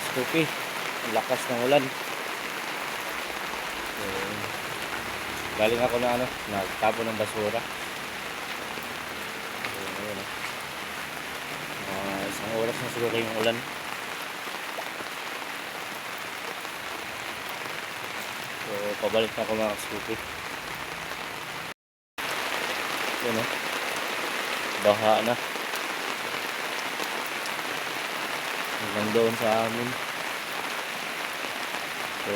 Scoopy. Ang lakas ng ulan. So, galing ako na ano, nagtapo ng basura. So, ayun oh. Ah, isang oras na siguro yung ulan. So, pabalik na ako mga Scoopy. Yun oh. Baha na. Hanggang doon sa amin. So,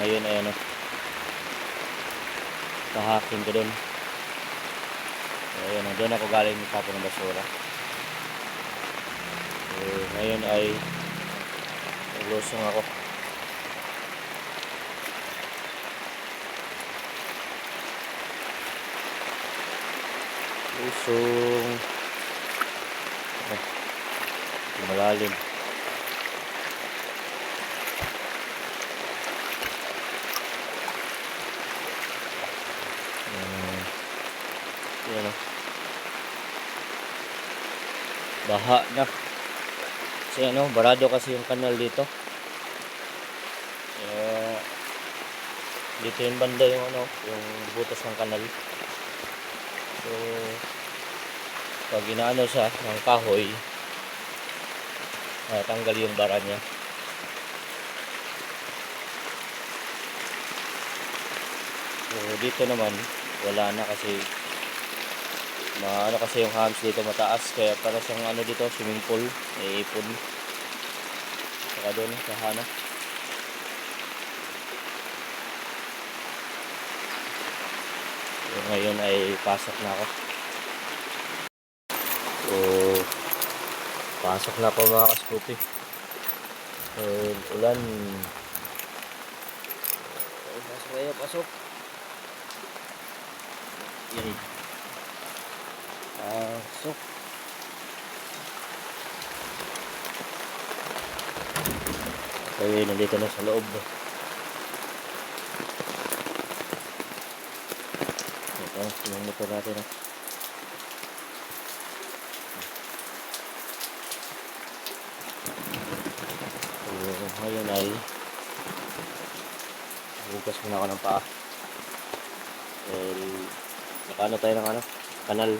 ngayon ay ano, kahakin ko doon. So, ayun, doon ako galing tapo ng basura. So, ngayon ay naglusong ako. Lusong. Ah, malalim. Baha na. Kasi ano, barado kasi yung kanal dito. Kaya, dito yung banda yung ano, yung butas ng kanal. So, pag inaano siya ng kahoy, tanggal yung bara niya. So, dito naman, wala na kasi maano kasi yung hams dito mataas kaya para siyang ano dito swimming pool iipon saka doon sa hana. So, ngayon ay pasok na ako. So pasok na ako mga kaskupi so ulan. So, pasok kayo pasok. Yan pasok Okay, nandito na sa loob. Ito, yung motor natin. ah. Ngayon ay bukas muna ako ng paa. Dahil nakaano tayo ng ano, kanal.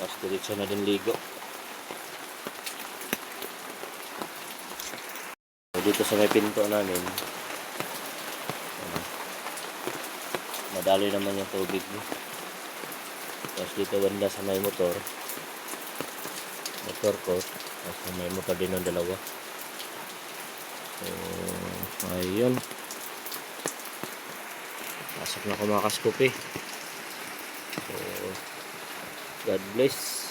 Tapos diretso na din ligo. Dito sa may pinto namin, ano, madaloy naman yung tubig. Tapos dito banda sa may motor, motor ko, tapos may motor din ng dalawa. So, ayun. Pasok na ako mga kaskupi. So, God bless.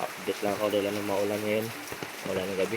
Update lang ako dahil ano maulan ngayon. Wala na gabi.